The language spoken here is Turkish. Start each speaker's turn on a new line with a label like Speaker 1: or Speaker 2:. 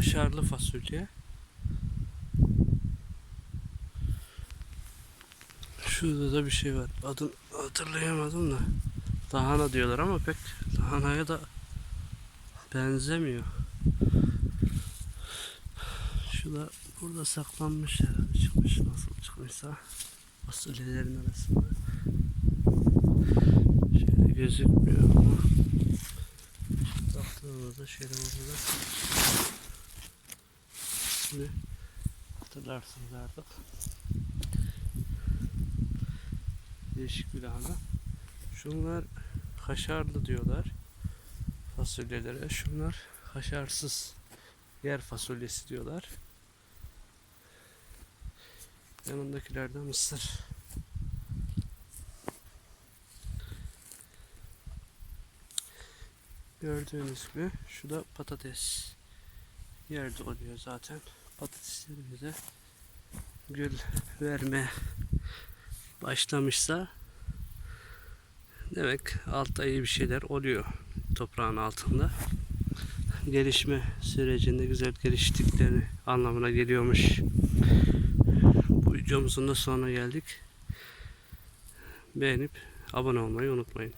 Speaker 1: kaşarlı fasulye. Şurada da bir şey var. Adını hatırlayamadım da. Lahana diyorlar ama pek lahanaya da benzemiyor. Şu da burada saklanmış herhalde çıkmış nasıl çıkmışsa fasulyelerin arasında. Şöyle gözükmüyor ama baktığımızda şöyle burada ismini hatırlarsınız artık. Değişik bir lahana. Şunlar kaşarlı diyorlar fasulyelere. Şunlar kaşarsız yer fasulyesi diyorlar. Yanındakiler de mısır. Gördüğünüz gibi şu da patates. Yerde oluyor zaten. Patateslerimize gül verme başlamışsa demek altta iyi bir şeyler oluyor toprağın altında. Gelişme sürecinde güzel geliştikleri anlamına geliyormuş. Bu videomuzun da sonuna geldik. Beğenip abone olmayı unutmayın.